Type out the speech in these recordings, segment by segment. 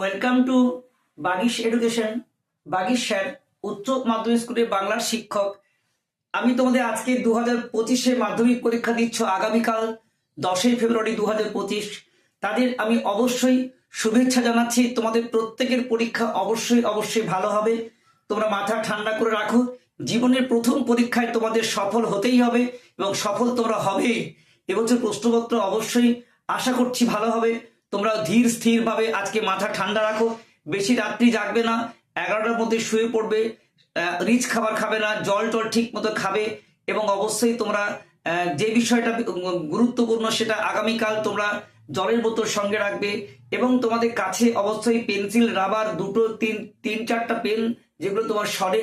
Welcome to Bagish education Bagish sir উচ্চ মাধ্যমিক স্কুলের বাংলার শিক্ষক। আমি তোমাদের আজকে দু হাজার পঁচিশে মাধ্যমিক পরীক্ষা দিচ্ছ আগামীকাল, দশই ফেব্রুয়ারি দু হাজার পঁচিশ। তাদের আমি অবশ্যই শুভেচ্ছা জানাচ্ছি। তোমাদের প্রত্যেকের পরীক্ষা অবশ্যই অবশ্যই ভালো হবে। তোমরা মাথা ঠান্ডা করে রাখো। জীবনের প্রথম পরীক্ষায় তোমাদের সফল হতেই হবে এবং সফল তোমরা হবেই। এবছর প্রশ্নপত্র অবশ্যই আশা করছি ভালো হবে। তোমরা ধীর স্থির ভাবে আজকে মাথা ঠান্ডা রাখো। বেশি রাত্রি জাগবে না, এগারোটার মধ্যে শুয়ে পড়বে রিচ খাবার খাবে না, জল টল ঠিক মতো খাবে এবং অবশ্যই তোমরা যে বিষয়টা গুরুত্বপূর্ণ সেটা আগামীকাল তোমরা জলের বোতল সঙ্গে রাখবে এবং তোমাদের কাছে অবশ্যই পেন্সিল, রাবার দুটো, তিন তিন চারটা পেন যেগুলো তোমার স্বরে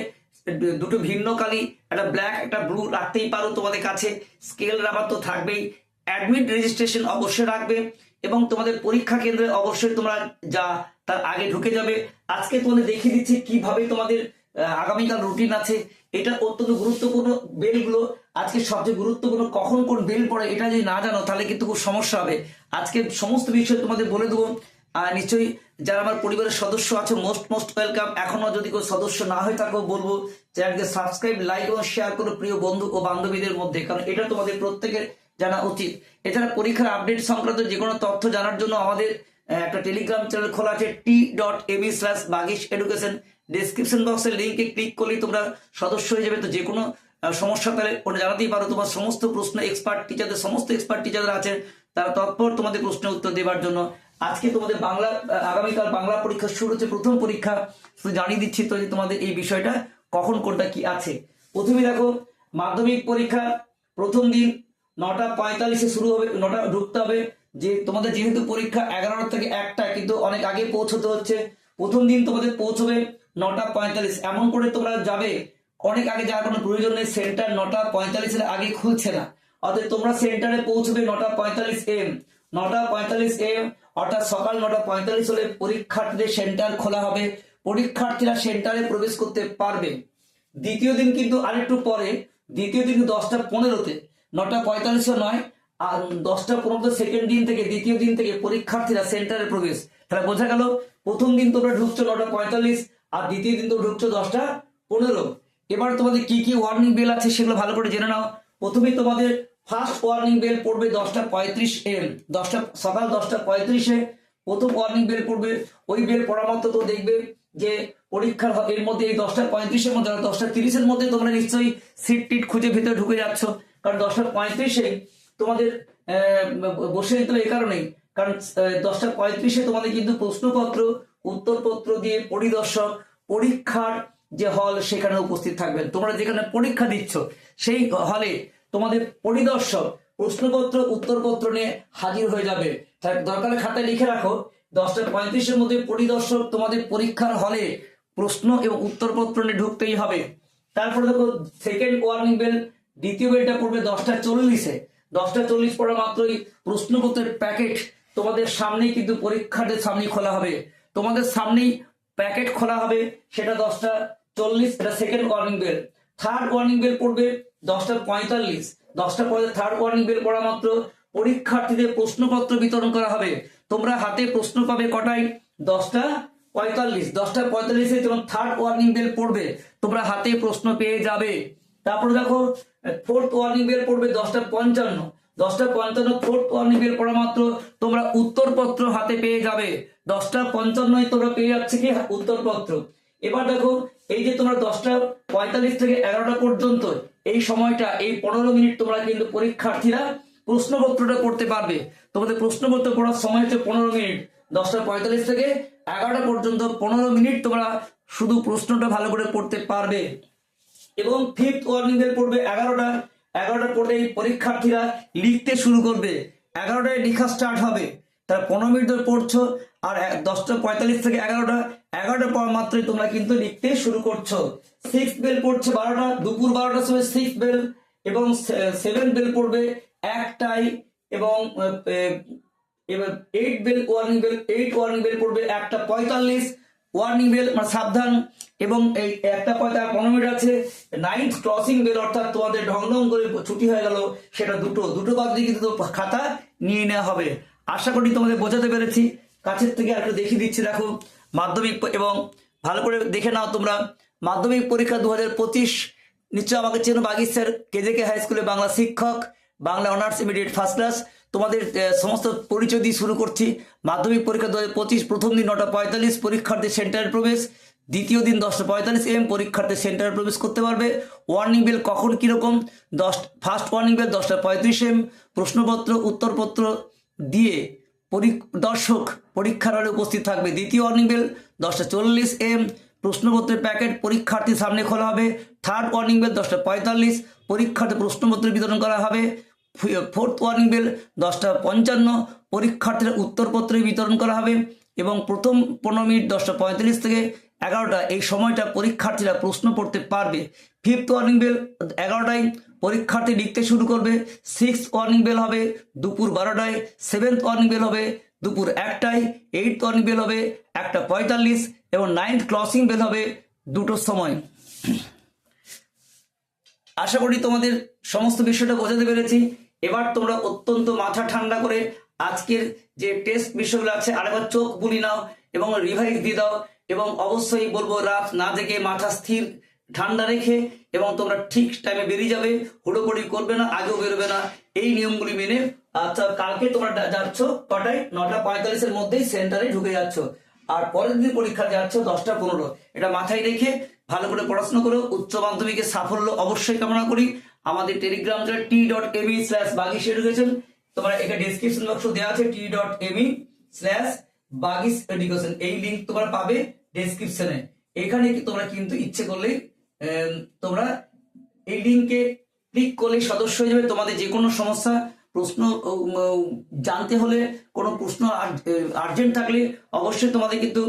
দুটো ভিন্ন কালি একটা ব্ল্যাক, একটা ব্লু রাখতেই পারো তোমাদের কাছে। স্কেল রাবার তো থাকবেই। অ্যাডমিট রেজিস্ট্রেশন অবশ্যই রাখবে। এবং তোমাদের পরীক্ষা কেন্দ্রে অবশ্যই তোমরা যা তার আগে ঢুকে যাবে। আজকে তোমাদের দেখিয়ে দিচ্ছি কীভাবে তোমাদের আগামীকাল রুটিন আছে। এটা অত্যন্ত গুরুত্বপূর্ণ বেলগুলো। আজকে সবচেয়ে গুরুত্বপূর্ণ কখন কোন বেল পড়ে এটা যদি না জানো, তাহলে কিন্তু খুব সমস্যা হবে। আজকে সমস্ত বিষয় তোমাদের বলে দেবো। আর নিশ্চয়ই যারা আমার পরিবারের সদস্য আছে মোস্ট মোস্ট ওয়েলকাম এখনও যদি কেউ সদস্য না হয়ে থাকো, বলব চ্যানেলকে সাবস্ক্রাইব লাইক এবং শেয়ার করো প্রিয় বন্ধু ও বান্ধবীদের মধ্যে। কারণ এটা তোমাদের প্রত্যেকের জানা উচিত। এছাড়া পরীক্ষার আপডেট সংক্রান্ত যে কোনো তথ্য জানার জন্য আমাদের একটা টেলিগ্রাম চ্যানেল খোলা আছে T dot me slash Bagish education description বক্সের লিঙ্কে ক্লিক করলেই তোমরা সদস্য হয়ে যাবে। তো যে কোনো সমস্যা তাহলে ওটা জানাতেই পারো। তোমার সমস্ত প্রশ্ন এক্সপার্ট টিচারদের সমস্ত এক্সপার্ট টিচাররা আছেন, তারা তৎপর তোমাদের প্রশ্নের উত্তর দেওয়ার জন্য। আজকে তোমাদের বাংলা আগামীকাল বাংলা পরীক্ষা শুরু হচ্ছে, প্রথম পরীক্ষা। শুধু জানিয়ে দিচ্ছি তো যে তোমাদের এই বিষয়টা কখন কোনটা কি আছে। প্রথমে দেখো, মাধ্যমিক পরীক্ষা, প্রথম দিন নটা পঁয়তাল্লিশে শুরু হবে, নটা ঢুকতে হবে। যে তোমাদের যেহেতু পরীক্ষা এগারোটা থেকে একটা, কিন্তু অনেক আগে পৌঁছতে হচ্ছে। প্রথম দিন তোমাদের পৌঁছবে নটা পঁয়তাল্লিশ। এমন করে তোমরা যাবে, অনেক আগে যাওয়ার কোনো প্রয়োজন নেই, সেন্টার নটা পঁয়তাল্লিশের আগে খুলছে না। অর্থাৎ তোমরা সেন্টারে পৌঁছবে নটা পঁয়তাল্লিশ এম। নটা পঁয়তাল্লিশ এম, অর্থাৎ সকাল নটা পঁয়তাল্লিশ হলে পরীক্ষার্থীদের সেন্টার খোলা হবে। পরীক্ষার্থীরা সেন্টারে প্রবেশ করতে পারবে। দ্বিতীয় দিন কিন্তু আরেকটু পরে, দ্বিতীয় দিন দশটা পনেরোতে নটা পঁয়তাল্লিশও নয়, আর দশটা পনেরো সেকেন্ড দিন থেকে, দ্বিতীয় দিন থেকে পরীক্ষার্থীরা সেন্টারে প্রবেশ। তাহলে বোঝা গেল, প্রথম দিন তোমরা ঢুকছো নটা পঁয়তাল্লিশ, আর দ্বিতীয় দিন তোমরা ঢুকছো দশটা পনেরো। এবার তোমাদের কি কি ওয়ার্নিং বেল আছে সেগুলো ভালো করে জেনে নাও। প্রথমেই তোমাদের ফার্স্ট ওয়ার্নিং বেল পড়বে দশটা পঁয়ত্রিশ এম দশটা, সকাল দশটা পঁয়ত্রিশে। প্রথম ওয়ার্নিং বেল পড়বে, ওই বেল পড়া মাত্র তো দেখবে যে পরীক্ষার এর মধ্যে এই দশটা পঁয়ত্রিশের মধ্যে দশটা তিরিশের মধ্যে তোমরা নিশ্চয়ই সিট টিট খুঁজে ভিতরে ঢুকে যাচ্ছ। কারণ দশটা পঁয়ত্রিশে তোমাদের বসে যেতে এই কারণেই। কারণ দশটা পঁয়ত্রিশে তোমাদের কিন্তু প্রশ্নপত্র, উত্তরপত্র দিয়ে পরিদর্শক, পরীক্ষার যে হল সেখানে উপস্থিত থাকবেন। তোমরা যেখানে পরীক্ষা দিচ্ছ, সেই হলে তোমাদের পরিদর্শক প্রশ্নপত্র, উত্তরপত্র নিয়ে হাজির হয়ে যাবে। দরকার খাতায় লিখে রাখো, দশটা পঁয়ত্রিশের মধ্যে পরিদর্শক তোমাদের পরীক্ষার হলে প্রশ্ন এবং উত্তরপত্র নিয়ে ঢুকতেই হবে। তারপরে দেখো সেকেন্ড ওয়ার্নিং বেল দ্বিতীয় বেলটা পড়বে দশটা চল্লিশে। দশটা চল্লিশ পড়া মাত্রই প্রশ্নপত্রের প্যাকেট তোমাদের সামনেই কিন্তু পরীক্ষার্থীর সামনেই খোলা হবে। তোমাদের সামনেই প্যাকেট খোলা হবে, সেটা দশটা চল্লিশ এটা second warning bell third warning bell পড়বে দশটা পঁয়তাল্লিশ। দশটা পরে থার্ড ওয়ার্নিং বেল পড়া মাত্র পরীক্ষার্থীদের প্রশ্নপত্র বিতরণ করা হবে। তোমরা হাতে প্রশ্ন পাবে কটায়? দশটা পঁয়তাল্লিশ। দশটা পঁয়তাল্লিশে যখন থার্ড ওয়ার্নিং বেল পড়বে। তোমরা হাতে প্রশ্ন পেয়ে যাবে। তারপরে দেখো ফোর্থ ওয়ার্নিং বেল পড়বে দশটা পঞ্চান্ন। দশটা পঞ্চান্ন ফোর্থ ওয়ার্নিং বেল পড়া মাত্র তোমরা উত্তরপত্র হাতে পেয়ে যাবে। দশটা পঞ্চান্নয় তোমরা পেয়ে যাচ্ছে কি? উত্তরপত্র। এবার দেখো, এই যে তোমরা দশটা পঁয়তাল্লিশ থেকে এগারোটা পর্যন্ত, এই সময়টা, এই পনেরো মিনিট তোমরা কিন্তু পরীক্ষার্থীরা প্রশ্নপত্রটা করতে পারবে। তোমাদের প্রশ্নপত্র পড়ার সময় হচ্ছে পনেরো মিনিট। দশটা পঁয়তাল্লিশ থেকে এগারোটা পর্যন্ত পনেরো মিনিট তোমরা শুধু প্রশ্নটা ভালো করে পড়তে পারবে। এবং ফিফথ ওয়ার্নিং বেল পড়বে এগারোটা। এগারোটা পড়লে এই পরীক্ষার্থীরা লিখতে শুরু করবে। এগারোটায় লেখা স্টার্ট হবে। তার পনেরো মিনিট ধরে পড়ছো, আর দশটা পঁয়তাল্লিশ থেকে এগারোটা। এগারোটা পর মাত্রই তোমরা কিন্তু লিখতে শুরু করছ। সিক্স বেল পড়ছে বারোটা, দুপুর বারোটার সময় সিক্স বেল এবং সেভেন বেল পড়বে একটাই এবং এবার eight bell warning bell eight warning bell পড়বে একটা পঁয়তাল্লিশ। ওয়ার্নিং বেল মানে সাবধান। এবং এই একটা পঁয়তাল্লিশ পনেরো মিনিট আছে। নাইন্থ ক্রসিং বেল অর্থাৎ তোমাদের ঢং ঢং করে ছুটি হয়ে গেল, সেটা দুটো দুটো বাদ কিন্তু খাতা নিয়ে নেওয়া হবে। আশা করি তোমাদের বোঝাতে পেরেছি। কাছের থেকে আর একটু দেখিয়ে দিচ্ছি, দেখো, মাধ্যমিক এবং ভালো করে দেখে নাও তোমরা। মাধ্যমিক পরীক্ষা দু হাজার পঁচিশ নিশ্চয় আমাকে চেনো বাগির স্যার কেজেকে হাই স্কুলে বাংলা শিক্ষক, Bangla honours immediate first class. তোমাদের সমস্ত পরিচয় দিয়ে শুরু করছি। মাধ্যমিক পরীক্ষা দু হাজার পঁচিশ, প্রথম দিন নটা পঁয়তাল্লিশ, পরীক্ষার্থী সেন্টারে প্রবেশ। দ্বিতীয় দিন দশটা পঁয়তাল্লিশ এম পরীক্ষার্থী সেন্টারে প্রবেশ করতে পারবে। ওয়ার্নিং বেল কখন, কীরকম? দশ ফার্স্ট ওয়ার্নিং বেল দশটা পঁয়ত্রিশ এম প্রশ্নপত্র, উত্তরপত্র দিয়ে দর্শক পরীক্ষার হলে উপস্থিত থাকবে। দ্বিতীয় ওয়ার্নিং বেল দশটা চল্লিশ এম প্রশ্নপত্রের প্যাকেট পরীক্ষার্থীর সামনে খোলা হবে। থার্ড ওয়ার্নিং বেল দশটা পঁয়তাল্লিশ। পরীক্ষার্থী প্রশ্নপত্র বিতরণ করা হবে। ফোর্থ ওয়ার্নিং বেল দশটা পঞ্চান্ন। পরীক্ষার্থীর উত্তরপত্র বিতরণ করা হবে এবং প্রথম পনেরো মিনিট দশটা পঁয়তাল্লিশ থেকে এগারোটা এই সময়টা পরীক্ষার্থীরা প্রশ্ন পড়তে পারবে। ফিফথ ওয়ার্নিং বেল এগারোটায় পরীক্ষার্থী লিখতে শুরু করবে। সিক্স ওয়ার্নিং বেল হবে দুপুর বারোটায়। সেভেন্থ ওয়ার্নিং বেল হবে দুপুর একটায়। এইট ওয়ার্নিং বেল হবে একটা পঁয়তাল্লিশ এবং নাইন্থ ক্লসিং বেল হবে দুটোর সময়। আশা করি তোমাদের সমস্ত বিষয়টা বোঝাতে পেরেছি। এবার তোমরা অত্যন্ত মাথা ঠান্ডা করে আজকের যে টেস্ট বিষয়গুলো আছে, আরেকবার চোখ বুলি নাও এবং রিভাইজ দিয়ে দাও। এবং অবশ্যই বলব, রাত না জেগে মাথা স্থির, ঠান্ডা রেখে এবং তোমরা ঠিক টাইমে বেরিয়ে যাবে। হুড়োপুড়ি করবে না, আগেও বেরোবে না। এই নিয়মগুলি মেনে আচ্ছা কালকে তোমরা যাচ্ছ কটায় নটা পঁয়তাল্লিশের মধ্যেই সেন্টারে ঢুকে যাচ্ছ। আর পরের দিন পরীক্ষা যাচ্ছ দশটা পনেরো। এটা মাথায় রেখে ভালো করে পড়াশোনা করো, উচ্চ মাধ্যমিকের সাফল্য অবশ্যই কামনা করি। আমাদের Telegram channel T dot me slash Bagish education তোমরা এখানে ডিসক্রিপশন বক্স দেওয়া আছে T dot me slash Bagish education এই লিঙ্ক তোমরা পাবে ডেসক্রিপশনে এখানে তোমরা কিন্তু ইচ্ছে করলেই আম, তোমরা এই লিঙ্কে ক্লিক করলে সদস্য হয়ে যাবে। তোমাদের যে কোনো সমস্যা প্রশ্ন জানতে হলে কোনো প্রশ্ন আর্জেন্ট থাকলে অবশ্যই তোমাদের কিন্তু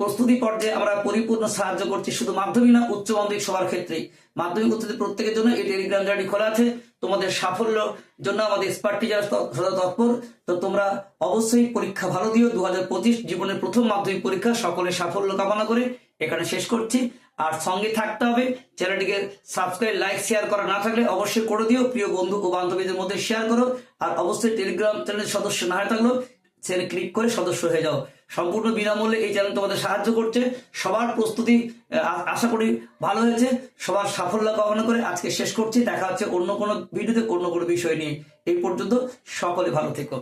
প্রস্তুতি পর্যায়ে আমরা পরিপূর্ণ সাহায্য করছি শুধু মাধ্যমিক না উচ্চ মাধ্যমিক সবার ক্ষেত্রেই। মাধ্যমিক উচ্চতে প্রত্যেকের জন্য এই টেলিগ্রাম চ্যানেলটি খোলা আছে। তোমাদের সাফল্য জন্য আমাদের এক্সপার্ট টিচার সদা তৎপর। তো তোমরা অবশ্যই পরীক্ষা ভালো দিও। দু হাজার পঁচিশ জীবনের প্রথম মাধ্যমিক পরীক্ষা সকলের সাফল্য কামনা করে এখানে শেষ করছি। আর সঙ্গে থাকতে হবে, চ্যানেলটিকে সাবস্ক্রাইব লাইক শেয়ার করা না থাকলে অবশ্যই করে দিও। প্রিয় বন্ধু ও বান্ধবীদের মধ্যে শেয়ার করো। আর অবশ্যই টেলিগ্রাম চ্যানেলের সদস্য না হয়ে থাকলেও চ্যানেল ক্লিক করে সদস্য হয়ে যাও। সম্পূর্ণ বিনামূল্যে এই চ্যানেল তোমাদের সাহায্য করছে। সবার প্রস্তুতি আশা করি ভালো হয়েছে। সবার সাফল্য কামনা করে আজকে শেষ করছি। দেখা হচ্ছে অন্য কোনো ভিডিওতে অন্য কোনো বিষয় নিয়ে। এই পর্যন্ত সকলে ভালো থেকো।